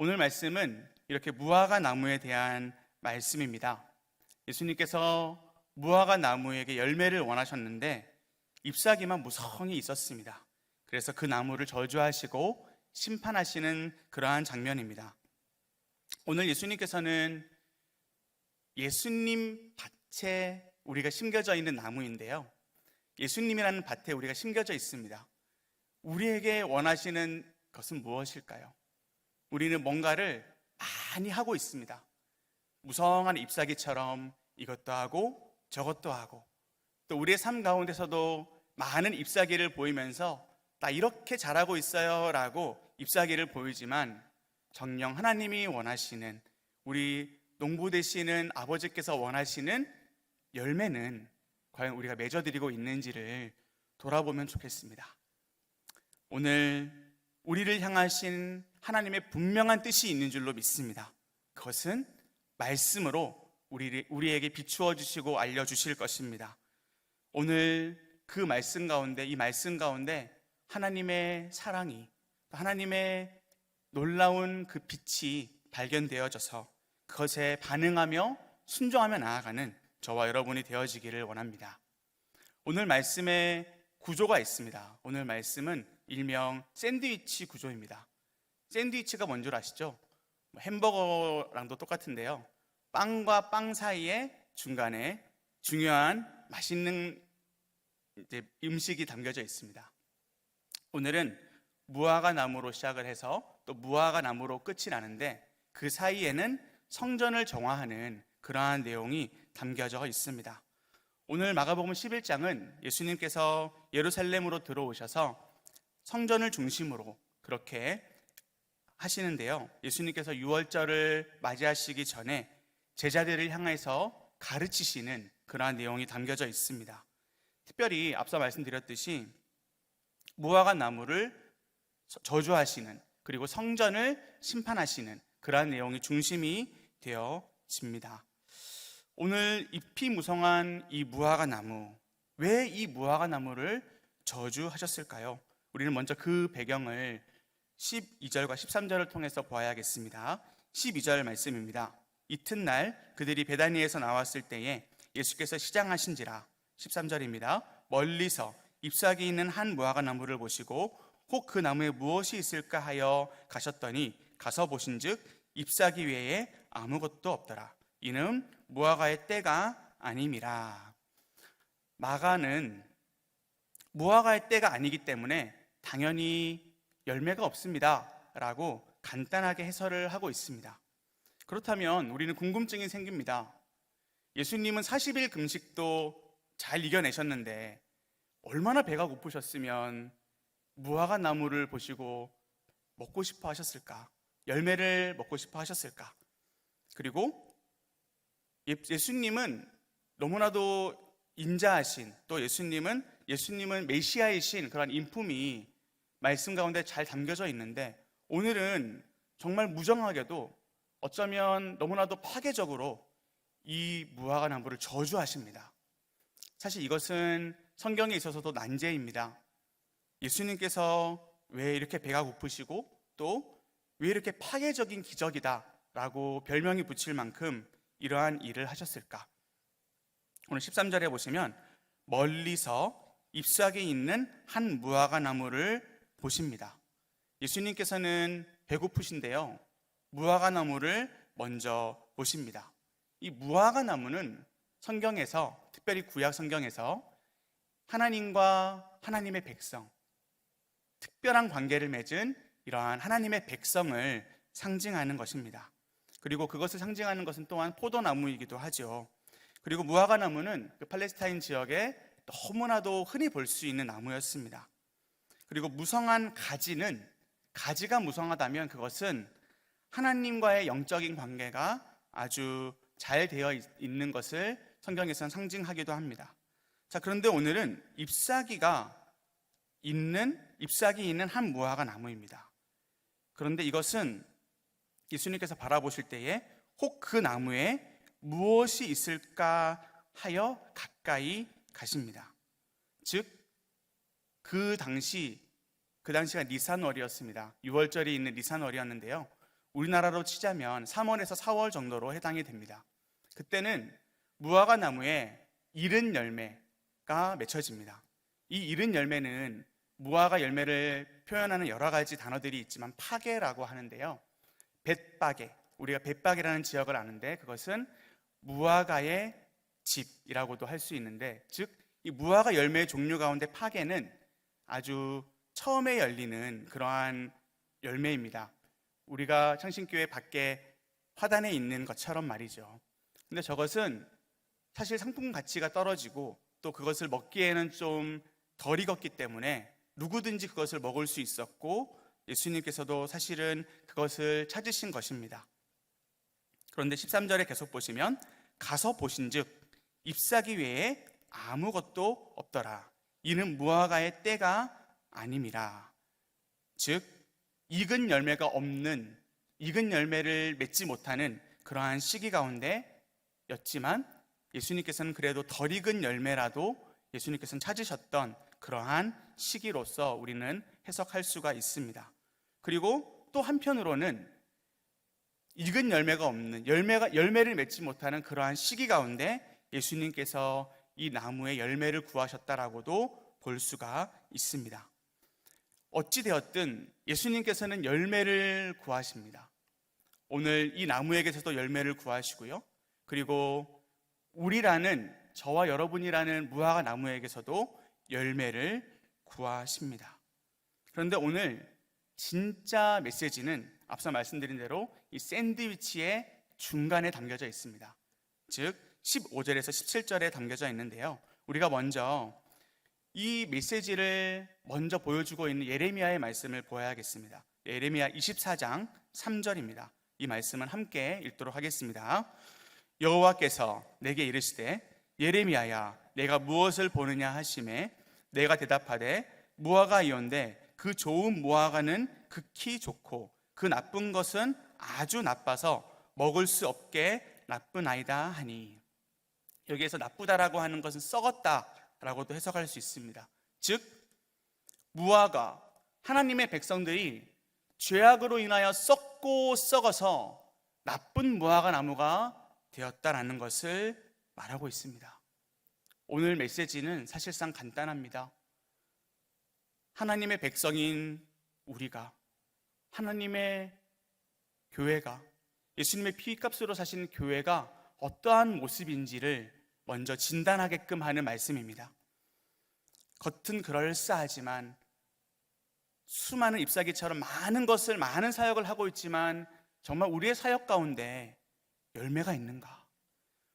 오늘 말씀은 이렇게 무화과 나무에 대한 말씀입니다. 예수님께서 무화과 나무에게 열매를 원하셨는데 잎사귀만 무성히 있었습니다. 그래서 그 나무를 저주하시고 심판하시는 그러한 장면입니다. 오늘 예수님께서는 예수님 밭에 우리가 심겨져 있는 나무인데요. 예수님이라는 밭에 우리가 심겨져 있습니다. 우리에게 원하시는 것은 무엇일까요? 우리는 뭔가를 많이 하고 있습니다. 무성한 잎사귀처럼 이것도 하고 저것도 하고 또 우리의 삶 가운데서도 많은 잎사귀를 보이면서 나 이렇게 잘하고 있어요 라고 잎사귀를 보이지만 정령 하나님이 원하시는 우리 농부 되시는 아버지께서 원하시는 열매는 과연 우리가 맺어드리고 있는지를 돌아보면 좋겠습니다. 오늘 우리를 향하신 하나님의 분명한 뜻이 있는 줄로 믿습니다. 그것은 말씀으로 우리, 우리에게 비추어 주시고 알려 주실 것입니다. 오늘 그 말씀 가운데, 이 말씀 가운데 하나님의 사랑이, 하나님의 놀라운 그 빛이 발견되어져서 그것에 반응하며 순종하며 나아가는 저와 여러분이 되어지기를 원합니다. 오늘 말씀에 구조가 있습니다. 오늘 말씀은 일명 샌드위치 구조입니다. 샌드위치가 뭔 줄 아시죠? 뭐 햄버거랑도 똑같은데요. 빵과 빵 사이에 중간에 중요한 맛있는 음식이 담겨져 있습니다. 오늘은 무화과 나무로 시작을 해서 또 무화과 나무로 끝이 나는데 그 사이에는 성전을 정화하는 그러한 내용이 담겨져 있습니다. 오늘 마가복음 11장은 예수님께서 예루살렘으로 들어오셔서 성전을 중심으로 그렇게 하시는데요. 예수님께서 유월절을 맞이하시기 전에 제자들을 향해서 가르치시는 그러한 내용이 담겨져 있습니다. 특별히 앞서 말씀드렸듯이 무화과 나무를 저주하시는 그리고 성전을 심판하시는 그러한 내용이 중심이 되어집니다. 오늘 잎이 무성한 이 무화과 나무, 왜 이 무화과 나무를 저주하셨을까요? 우리는 먼저 그 배경을 12절과 13절을 통해서 보아야겠습니다. 12절 말씀입니다. 이튿날 그들이 베다니에서 나왔을 때에 예수께서 시장하신지라 13절입니다. 멀리서 잎사귀 있는 한 무화과 나무를 보시고 혹 그 나무에 무엇이 있을까 하여 가셨더니 가서 보신즉 잎사귀 외에 아무것도 없더라. 이는 무화과의 때가 아님이라. 마가는 무화과의 때가 아니기 때문에 당연히 열매가 없습니다. 라고 간단하게 해설을 하고 있습니다. 그렇다면 우리는 궁금증이 생깁니다. 예수님은 40일 금식도 잘 이겨내셨는데 얼마나 배가 고프셨으면 무화과 나무를 보시고 먹고 싶어 하셨을까? 열매를 먹고 싶어 하셨을까? 그리고 예- 예수님은 너무나도 인자하신 또 예수님은 예수님은 메시아이신 그런 인품이 말씀 가운데 잘 담겨져 있는데 오늘은 정말 무정하게도 어쩌면 너무나도 파괴적으로 이 무화과 나무를 저주하십니다. 사실 이것은 성경에 있어서도 난제입니다. 예수님께서 왜 이렇게 배가 고프시고 또 왜 이렇게 파괴적인 기적이다라고 별명이 붙일 만큼 이러한 일을 하셨을까? 오늘 13절에 보시면 멀리서 잎사귀 있는 한 무화과 나무를 보십니다. 예수님께서는 배고프신데요. 무화과 나무를 먼저 보십니다. 이 무화과 나무는 성경에서 특별히 구약 성경에서 하나님과 하나님의 백성 특별한 관계를 맺은 이러한 하나님의 백성을 상징하는 것입니다. 그리고 그것을 상징하는 것은 또한 포도나무이기도 하죠. 그리고 무화과 나무는 그 팔레스타인 지역에 너무나도 흔히 볼 수 있는 나무였습니다. 그리고 무성한 가지는 가지가 무성하다면 그것은 하나님과의 영적인 관계가 아주 잘 되어 있- 있는 것을 성경에서는 상징하기도 합니다. 자, 그런데 오늘은 잎사귀가 있는 잎사귀 있는 한 무화과 나무입니다. 그런데 이것은 예수님께서 바라보실 때에 혹 그 나무에 무엇이 있을까 하여 가까이 가십니다. 즉 그 당시 그 당시가 니산월이었습니다. 6월절이 있는 니산월이었는데요. 우리나라로 치자면 3월에서 4월 정도로 해당이 됩니다. 그때는 무화과 나무에 이른 열매가 맺혀집니다. 이 이른 열매는 무화과 열매를 표현하는 여러 가지 단어들이 있지만 파게라고 하는데요. 뱃바게, 우리가 뱃바게라는 지역을 아는데 그것은 무화과의 집이라고도 할 수 있는데 즉 이 무화과 열매의 종류 가운데 파게는 아주 처음에 열리는 그러한 열매입니다. 우리가 창신교회 밖에 화단에 있는 것처럼 말이죠. 근데 저것은 사실 상품 가치가 떨어지고 또 그것을 먹기에는 좀 덜 익었기 때문에 누구든지 그것을 먹을 수 있었고 예수님께서도 사실은 그것을 찾으신 것입니다. 그런데 13절에 계속 보시면 가서 보신즉 잎사귀 외에 아무것도 없더라. 이는 무화과의 때가 아님이라. 즉 익은 열매가 없는 익은 열매를 맺지 못하는 그러한 시기 가운데였지만 예수님께서는 그래도 덜 익은 열매라도 예수님께서는 찾으셨던 그러한 시기로서 우리는 해석할 수가 있습니다. 그리고 또 한편으로는 익은 열매가 없는 열매가 열매를 맺지 못하는 그러한 시기 가운데 예수님께서 이 나무의 열매를 구하셨다라고도 볼 수가 있습니다. 어찌 되었든 예수님께서는 열매를 구하십니다. 오늘 이 나무에게서도 열매를 구하시고요. 그리고 우리라는 저와 여러분이라는 무화과 나무에게서도 열매를 구하십니다. 그런데 오늘 진짜 메시지는 앞서 말씀드린 대로 이 샌드위치의 중간에 담겨져 있습니다. 즉 15절에서 17절에 담겨져 있는데요. 우리가 먼저 이 메시지를 먼저 보여주고 있는 예레미야의 말씀을 보아야겠습니다. 예레미야 24장 3절입니다. 이 말씀은 함께 읽도록 하겠습니다. 여호와께서 내게 이르시되 예레미야야 내가 무엇을 보느냐 하심에 내가 대답하되 무화과이온데 그 좋은 무화과는 극히 좋고 그 나쁜 것은 아주 나빠서 먹을 수 없게 나쁜 아이다 하니 여기에서 나쁘다라고 하는 것은 썩었다라고도 해석할 수 있습니다. 즉 무화과 하나님의 백성들이 죄악으로 인하여 썩고 썩어서 나쁜 무화과 나무가 되었다라는 것을 말하고 있습니다. 오늘 메시지는 사실상 간단합니다. 하나님의 백성인 우리가 하나님의 교회가 예수님의 피값으로 사신 교회가 어떠한 모습인지를 먼저 진단하게끔 하는 말씀입니다. 겉은 그럴싸하지만 수많은 잎사귀처럼 많은 것을 많은 사역을 하고 있지만 정말 우리의 사역 가운데 열매가 있는가?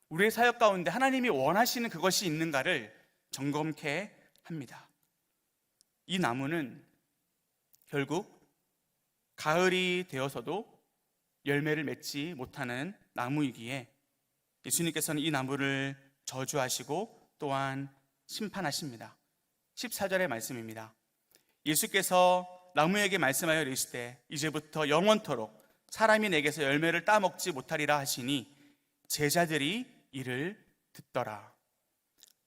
우리의 사역 가운데 하나님이 원하시는 그것이 있는가를 점검케 합니다. 이 나무는 결국 가을이 되어서도 열매를 맺지 못하는 나무이기에 예수님께서는 이 나무를 저주하시고 또한 심판하십니다. 14절의 말씀입니다. 예수께서 나무에게 말씀하여 이르시되 이제부터 영원토록 사람이 내게서 열매를 따먹지 못하리라 하시니 제자들이 이를 듣더라.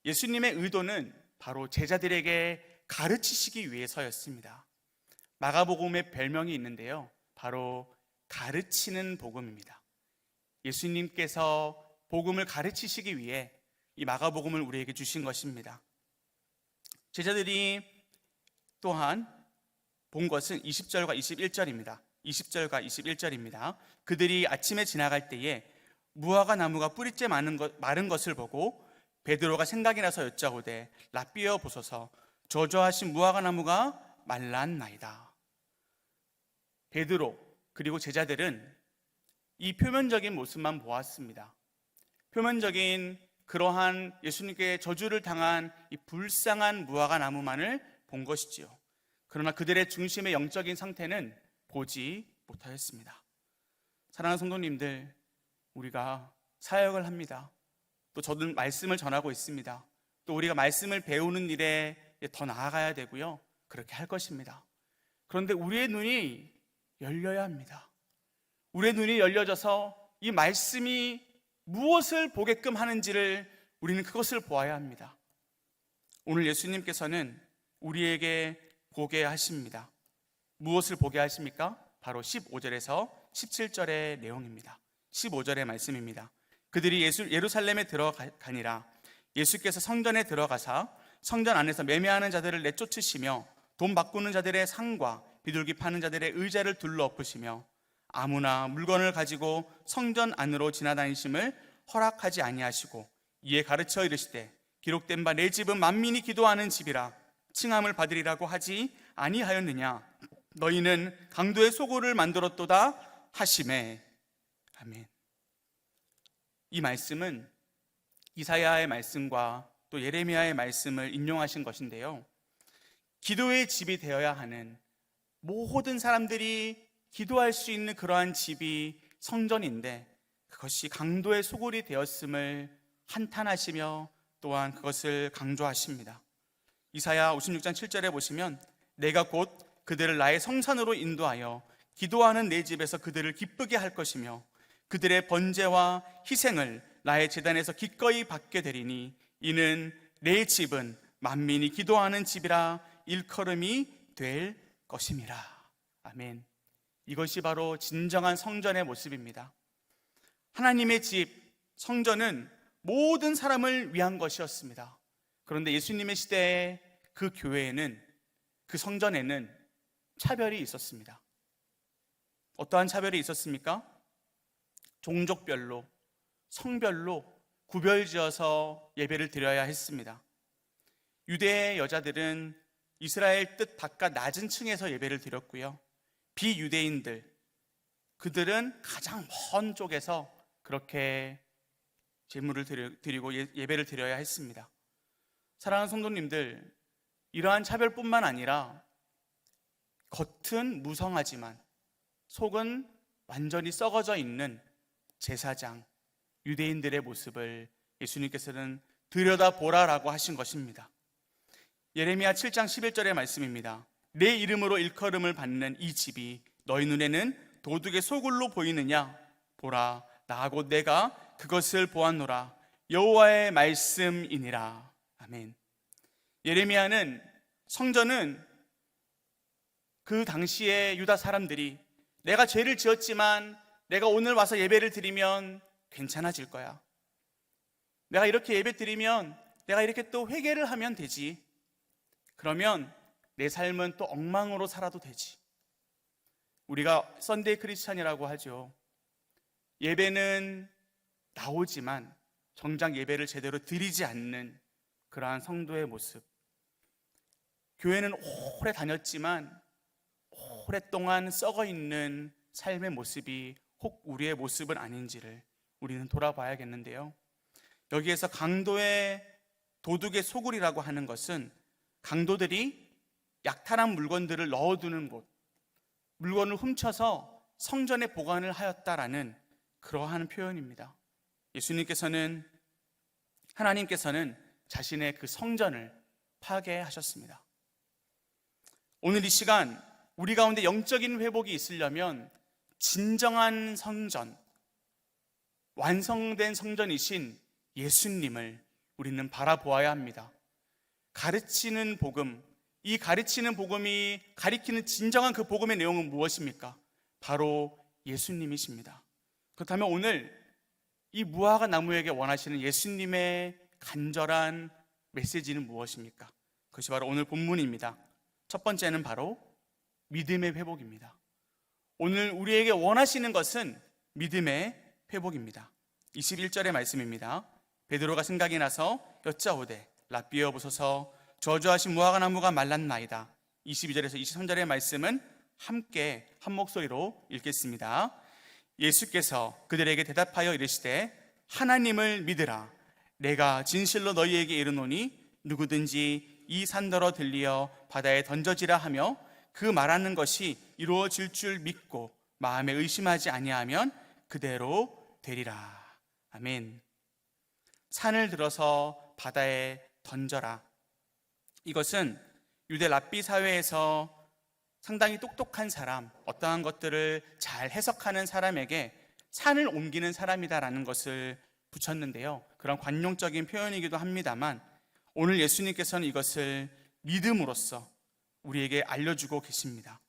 예수님의 의도는 바로 제자들에게 가르치시기 위해서였습니다. 마가복음의 별명이 있는데요. 바로 가르치는 복음입니다. 예수님께서 복음을 가르치시기 위해 이 마가복음을 우리에게 주신 것입니다. 제자들이 또한 본 것은 20절과 21절입니다. 20절과 21절입니다. 그들이 아침에 지나갈 때에 무화과 나무가 뿌리째 마른, 것, 마른 것을 보고 베드로가 생각이 나서 여짜오되 라비어 보소서 저조하신 무화과 나무가 말랐나이다. 베드로 그리고 제자들은 이 표면적인 모습만 보았습니다. 표면적인 그러한 예수님께 저주를 당한 이 불쌍한 무화과 나무만을 본 것이지요. 그러나 그들의 중심의 영적인 상태는 보지 못하였습니다. 사랑하는 성도님들, 우리가 사역을 합니다. 또 저는 말씀을 전하고 있습니다. 또 우리가 말씀을 배우는 일에 더 나아가야 되고요. 그렇게 할 것입니다. 그런데 우리의 눈이 열려야 합니다. 우리의 눈이 열려져서 이 말씀이 무엇을 보게끔 하는지를 우리는 그것을 보아야 합니다. 오늘 예수님께서는 우리에게 보게 하십니다. 무엇을 보게 하십니까? 바로 15절에서 17절의 내용입니다. 15절의 말씀입니다. 그들이 예수, 예루살렘에 들어가니라 예수께서 성전에 들어가사 성전 안에서 매매하는 자들을 내쫓으시며 돈 바꾸는 자들의 상과 비둘기 파는 자들의 의자를 둘러 엎으시며 아무나 물건을 가지고 성전 안으로 지나다니심을 허락하지 아니하시고 이에 가르쳐 이르시되 기록된 바 내 집은 만민이 기도하는 집이라 칭함을 받으리라고 하지 아니하였느냐 너희는 강도의 소굴을 만들었도다 하심에 아멘. 이 말씀은 이사야의 말씀과 또 예레미야의 말씀을 인용하신 것인데요. 기도의 집이 되어야 하는 모든 사람들이 기도할 수 있는 그러한 집이 성전인데 그것이 강도의 소굴이 되었음을 한탄하시며 또한 그것을 강조하십니다. 이사야 56장 7절에 보시면 내가 곧 그들을 나의 성산으로 인도하여 기도하는 내 집에서 그들을 기쁘게 할 것이며 그들의 번제와 희생을 나의 재단에서 기꺼이 받게 되리니 이는 내 집은 만민이 기도하는 집이라 일컬음이 될 것임이라. 아멘. 이것이 바로 진정한 성전의 모습입니다. 하나님의 집, 성전은 모든 사람을 위한 것이었습니다. 그런데 예수님의 시대에 그 교회에는, 그 성전에는 차별이 있었습니다. 어떠한 차별이 있었습니까? 종족별로, 성별로 구별지어서 예배를 드려야 했습니다. 유대의 여자들은 이스라엘 뜻 바깥 낮은 층에서 예배를 드렸고요. 비유대인들, 그들은 가장 먼 쪽에서 그렇게 제물을 드리고 예, 예배를 드려야 했습니다. 사랑하는 성도님들, 이러한 차별뿐만 아니라 겉은 무성하지만 속은 완전히 썩어져 있는 제사장, 유대인들의 모습을 예수님께서는 들여다보라라고 하신 것입니다. 예레미야 7장 11절의 말씀입니다. 내 이름으로 일컬음을 받는 이 집이 너희 눈에는 도둑의 소굴로 보이느냐? 보라, 나하고 내가 그것을 보았노라. 여호와의 말씀이니라. 아멘. 예레미야는 성전은 그 당시에 유다 사람들이 내가 죄를 지었지만 내가 오늘 와서 예배를 드리면 괜찮아질 거야. 내가 이렇게 예배 드리면 내가 이렇게 또 회개를 하면 되지. 그러면 내 삶은 또 엉망으로 살아도 되지. 우리가 썬데이 크리스찬이라고 하죠. 예배는 나오지만 정작 예배를 제대로 드리지 않는 그러한 성도의 모습. 교회는 오래 다녔지만 오랫동안 썩어 있는 삶의 모습이 혹 우리의 모습은 아닌지를 우리는 돌아봐야겠는데요. 여기에서 강도의 도둑의 소굴이라고 하는 것은 강도들이 약탈한 물건들을 넣어두는 곳, 물건을 훔쳐서 성전에 보관을 하였다라는 그러한 표현입니다. 예수님께서는 하나님께서는 자신의 그 성전을 파괴하셨습니다. 오늘 이 시간 우리 가운데 영적인 회복이 있으려면 진정한 성전, 완성된 성전이신 예수님을 우리는 바라보아야 합니다. 가르치는 복음, 이 가르치는 복음이 가리키는 진정한 그 복음의 내용은 무엇입니까? 바로 예수님이십니다. 그렇다면 오늘 이 무화과 나무에게 원하시는 예수님의 간절한 메시지는 무엇입니까? 그것이 바로 오늘 본문입니다. 첫 번째는 바로 믿음의 회복입니다. 오늘 우리에게 원하시는 것은 믿음의 회복입니다. 21절의 말씀입니다. 베드로가 생각이 나서 여짜오되 라비어 보소서 저주하신 무화과 나무가 말랐나이다. 22절에서 23절의 말씀은 함께 한 목소리로 읽겠습니다. 예수께서 그들에게 대답하여 이르시되 하나님을 믿으라. 내가 진실로 너희에게 이르노니 누구든지 이 산더러 들리어 바다에 던져지라 하며 그 말하는 것이 이루어질 줄 믿고 마음에 의심하지 아니하면 그대로 되리라. 아멘. 산을 들어서 바다에 던져라. 이것은 유대 랍비 사회에서 상당히 똑똑한 사람, 어떠한 것들을 잘 해석하는 사람에게 산을 옮기는 사람이다라는 것을 붙였는데요. 그런 관용적인 표현이기도 합니다만 오늘 예수님께서는 이것을 믿음으로써 우리에게 알려주고 계십니다.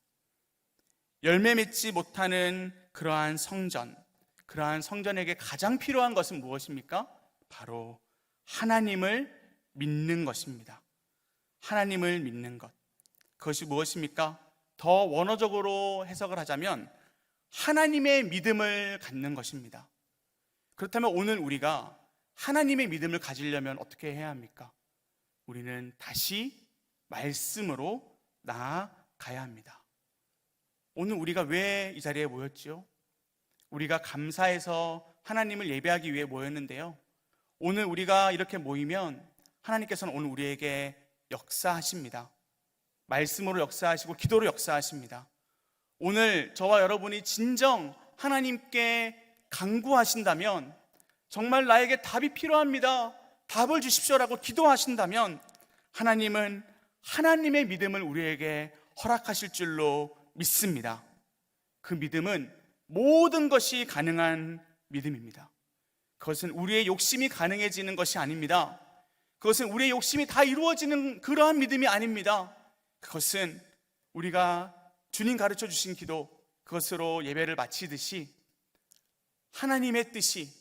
열매 맺지 못하는 그러한 성전, 그러한 성전에게 가장 필요한 것은 무엇입니까? 바로 하나님을 믿는 것입니다. 하나님을 믿는 것. 그것이 무엇입니까? 더 원어적으로 해석을 하자면 하나님의 믿음을 갖는 것입니다. 그렇다면 오늘 우리가 하나님의 믿음을 가지려면 어떻게 해야 합니까? 우리는 다시 말씀으로 나아가야 합니다. 오늘 우리가 왜 이 자리에 모였지요? 우리가 감사해서 하나님을 예배하기 위해 모였는데요. 오늘 우리가 이렇게 모이면 하나님께서는 오늘 우리에게 역사하십니다. 말씀으로 역사하시고 기도로 역사하십니다. 오늘 저와 여러분이 진정 하나님께 강구하신다면 정말 나에게 답이 필요합니다. 답을 주십시오라고 기도하신다면 하나님은 하나님의 믿음을 우리에게 허락하실 줄로 믿습니다. 그 믿음은 모든 것이 가능한 믿음입니다. 그것은 우리의 욕심이 가능해지는 것이 아닙니다. 그것은 우리의 욕심이 다 이루어지는 그러한 믿음이 아닙니다. 그것은 우리가 주님 가르쳐 주신 기도, 그것으로 예배를 마치듯이 하나님의 뜻이,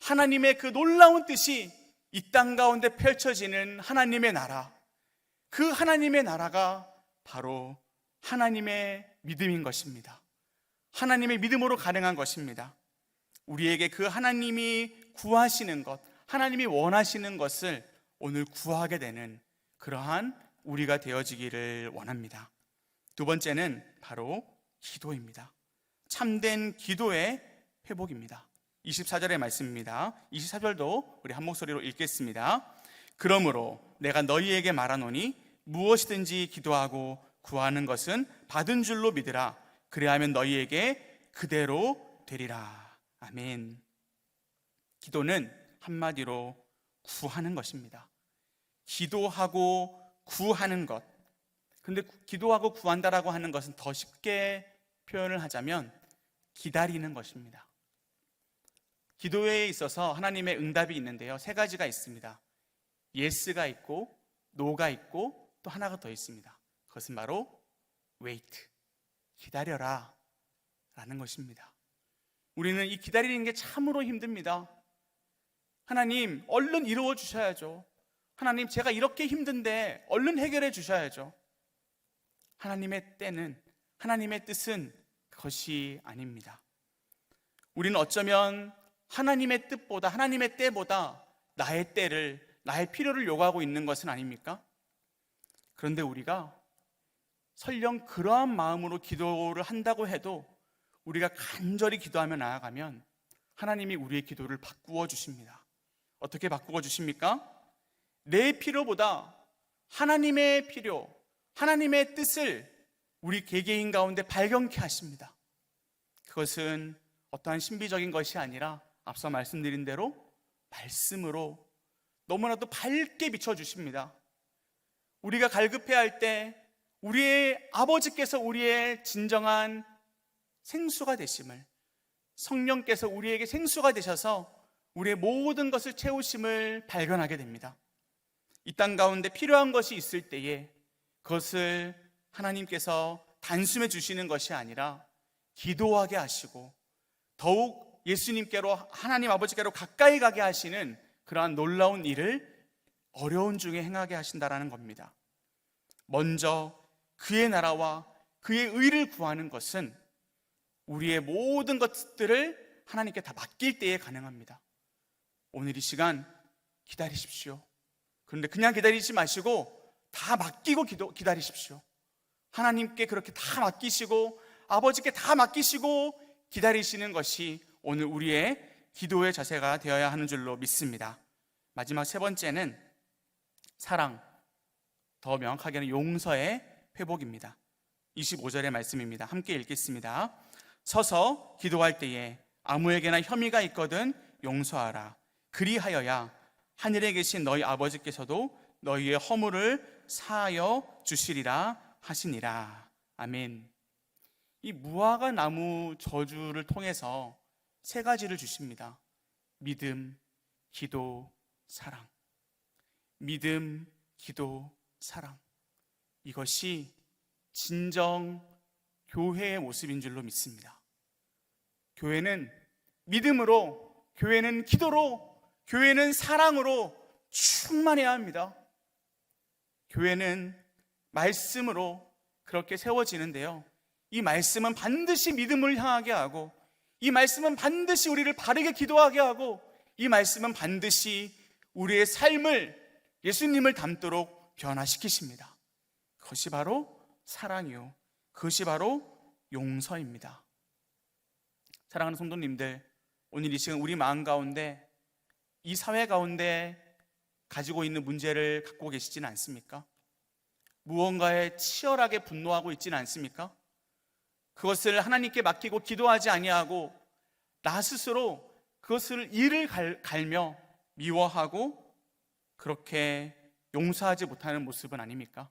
하나님의 그 놀라운 뜻이 이 땅 가운데 펼쳐지는 하나님의 나라, 그 하나님의 나라가 바로 하나님의 믿음인 것입니다. 하나님의 믿음으로 가능한 것입니다. 우리에게 그 하나님이 구하시는 것, 하나님이 원하시는 것을 오늘 구하게 되는 그러한 우리가 되어지기를 원합니다. 두 번째는 바로 기도입니다. 참된 기도의 회복입니다. 24절의 말씀입니다. 24절도 우리 한 목소리로 읽겠습니다. 그러므로 내가 너희에게 말하노니 무엇이든지 기도하고 구하는 것은 받은 줄로 믿으라. 그래야면 너희에게 그대로 되리라. 아멘. 기도는 한마디로 구하는 것입니다. 기도하고 구하는 것. 근데 기도하고 구한다라고 하는 것은 더 쉽게 표현을 하자면 기다리는 것입니다. 기도에 있어서 하나님의 응답이 있는데요. 세 가지가 있습니다. 예스가 있고, 노가 있고, 또 하나가 더 있습니다. 그것은 바로 wait. 기다려라. 라는 것입니다. 우리는 이 기다리는 게 참으로 힘듭니다. 하나님, 얼른 이루어 주셔야죠. 하나님, 제가 이렇게 힘든데 얼른 해결해 주셔야죠. 하나님의 때는, 하나님의 뜻은 그것이 아닙니다. 우리는 어쩌면 하나님의 뜻보다, 하나님의 때보다 나의 때를, 나의 필요를 요구하고 있는 것은 아닙니까? 그런데 우리가 설령 그러한 마음으로 기도를 한다고 해도 우리가 간절히 기도하며 나아가면 하나님이 우리의 기도를 바꾸어 주십니다. 어떻게 바꾸어 주십니까? 내 필요보다 하나님의 필요, 하나님의 뜻을 우리 개개인 가운데 발견케 하십니다. 그것은 어떠한 신비적인 것이 아니라 앞서 말씀드린 대로 말씀으로 너무나도 밝게 비춰 주십니다. 우리가 갈급해 할 때 우리의 아버지께서 우리의 진정한 생수가 되심을 성령께서 우리에게 생수가 되셔서 우리의 모든 것을 채우심을 발견하게 됩니다. 이 땅 가운데 필요한 것이 있을 때에 그것을 하나님께서 단숨에 주시는 것이 아니라 기도하게 하시고 더욱 예수님께로 하나님 아버지께로 가까이 가게 하시는 그러한 놀라운 일을 어려운 중에 행하게 하신다라는 겁니다. 먼저 그의 나라와 그의 의를 구하는 것은 우리의 모든 것들을 하나님께 다 맡길 때에 가능합니다. 오늘 이 시간 기다리십시오. 그런데 그냥 기다리지 마시고 다 맡기고 기도, 기다리십시오. 하나님께 그렇게 다 맡기시고 아버지께 다 맡기시고 기다리시는 것이 오늘 우리의 기도의 자세가 되어야 하는 줄로 믿습니다. 마지막 세 번째는 사랑, 더 명확하게는 용서의 회복입니다. 25절의 말씀입니다. 함께 읽겠습니다. 서서 기도할 때에 아무에게나 혐의가 있거든 용서하라. 그리하여야 하늘에 계신 너희 아버지께서도 너희의 허물을 사하여 주시리라 하시니라. 아멘. 이 무화과 나무 저주를 통해서 세 가지를 주십니다. 믿음, 기도, 사랑. 믿음, 기도, 사랑. 이것이 진정 교회의 모습인 줄로 믿습니다. 교회는 믿음으로, 교회는 기도로, 교회는 사랑으로 충만해야 합니다. 교회는 말씀으로 그렇게 세워지는데요. 이 말씀은 반드시 믿음을 향하게 하고, 이 말씀은 반드시 우리를 바르게 기도하게 하고, 이 말씀은 반드시 우리의 삶을 예수님을 닮도록 변화시키십니다. 그것이 바로 사랑이요. 그것이 바로 용서입니다. 사랑하는 성도님들, 오늘 이 시간 우리 마음 가운데 이 사회 가운데 가지고 있는 문제를 갖고 계시지는 않습니까? 무언가에 치열하게 분노하고 있지는 않습니까? 그것을 하나님께 맡기고 기도하지 아니하고 나 스스로 그것을 이를 갈, 갈며 미워하고 그렇게 용서하지 못하는 모습은 아닙니까?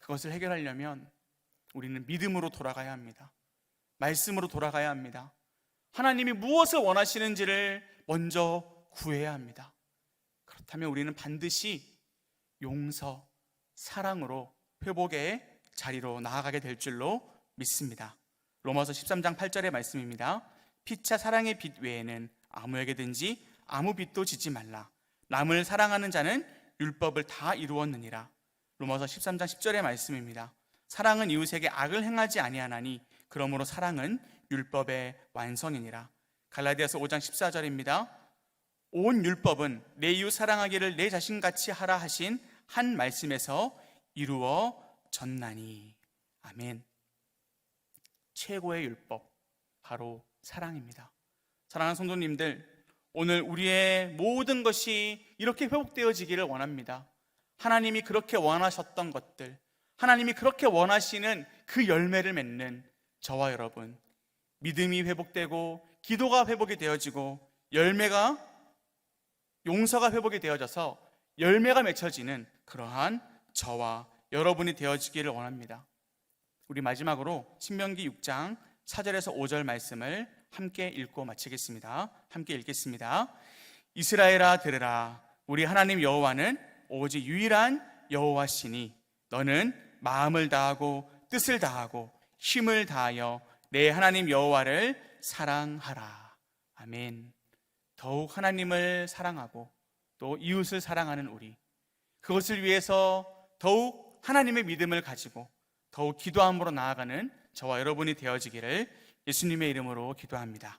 그것을 해결하려면 우리는 믿음으로 돌아가야 합니다. 말씀으로 돌아가야 합니다. 하나님이 무엇을 원하시는지를 먼저 구해야 합니다. 그렇다면 우리는 반드시 용서, 사랑으로 회복의 자리로 나아가게 될 줄로 믿습니다. 로마서 13장 8절의 말씀입니다. 피차 사랑의 빛 외에는 아무에게든지 아무 빛도 지지 말라. 남을 사랑하는 자는 율법을 다 이루었느니라. 로마서 13장 10절의 말씀입니다. 사랑은 이웃에게 악을 행하지 아니하나니 그러므로 사랑은 율법의 완성이니라. 갈라디아서 5장 14절입니다. 온 율법은 내 이웃 사랑하기를 내 자신같이 하라 하신 한 말씀에서 이루어졌나니. 아멘. 최고의 율법 바로 사랑입니다. 사랑하는 성도님들, 오늘 우리의 모든 것이 이렇게 회복되어지기를 원합니다. 하나님이 그렇게 원하셨던 것들, 하나님이 그렇게 원하시는 그 열매를 맺는 저와 여러분, 믿음이 회복되고 기도가 회복이 되어지고 열매가 용서가 회복이 되어져서 열매가 맺혀지는 그러한 저와 여러분이 되어지기를 원합니다. 우리 마지막으로 신명기 6장 4절에서 5절 말씀을 함께 읽고 마치겠습니다. 함께 읽겠습니다. 이스라엘아 들으라 우리 하나님 여호와는 오직 유일한 여호와시니 너는 마음을 다하고 뜻을 다하고 힘을 다하여 내 하나님 여호와를 사랑하라. 아멘. 더욱 하나님을 사랑하고 또 이웃을 사랑하는 우리 그것을 위해서 더욱 하나님의 믿음을 가지고 더욱 기도함으로 나아가는 저와 여러분이 되어지기를 예수님의 이름으로 기도합니다.